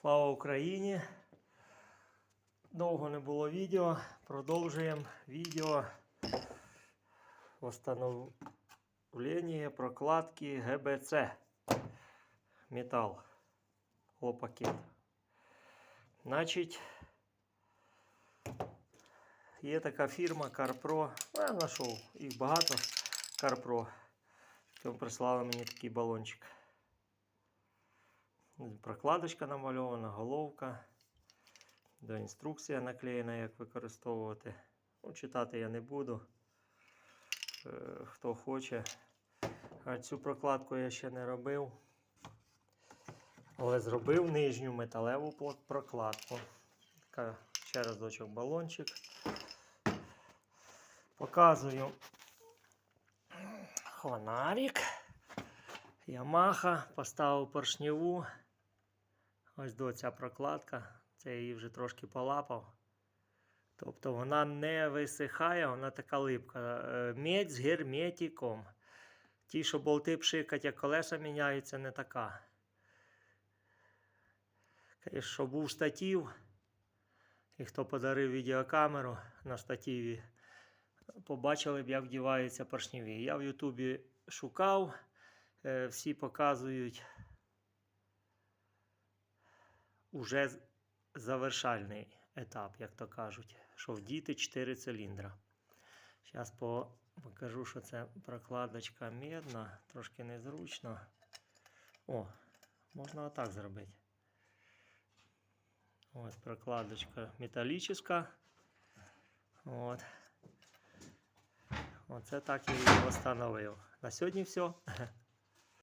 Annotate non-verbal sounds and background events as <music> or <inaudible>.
Слава Україні! Довго не було відео. Продовжуємо відео встановлення прокладки ГБЦ. Метал. Лопакет. Значить, є така фірма CarPro. Я знайшов їх багато CarPro. Прислали мені такий балончик. Прокладочка намальована, головка. До інструкція наклеєна, як використовувати. Ну, читати я не буду. Е, Хто хоче. А цю прокладку я ще не робив. Але зробив нижню металеву прокладку. Така ще разочок балончик. Показую фонарик. Ямаха поставив поршневу. Ось до ця прокладка. Це я її вже трошки полапав. Тобто вона не висихає, вона така липка. Е, Медь з герметиком. Ті, що болти пшикать, як колеса міняються, не така. Що був штатів, і хто подарив відеокамеру на штативі, побачили б, як вдіваються поршневі. Я в Ютубі шукав, е, всі показують уже завершальний етап, як то кажуть, що вдіти 4 циліндра. Зараз покажу, що це прокладочка медна, трошки незручно. О, можна отак зробити. Ось прокладочка металічна. От. Оце так її встановив. На сьогодні все. <laughs>